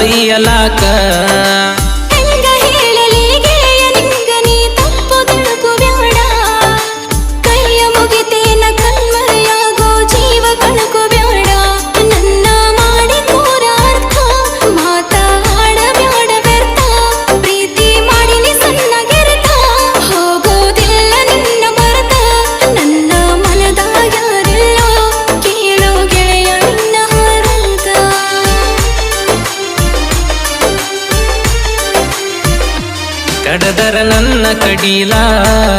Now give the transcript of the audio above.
ಒಯ್ಯಲಾಕ ಕಡದರ ನನ್ನ ಕಡಿಲಾಕ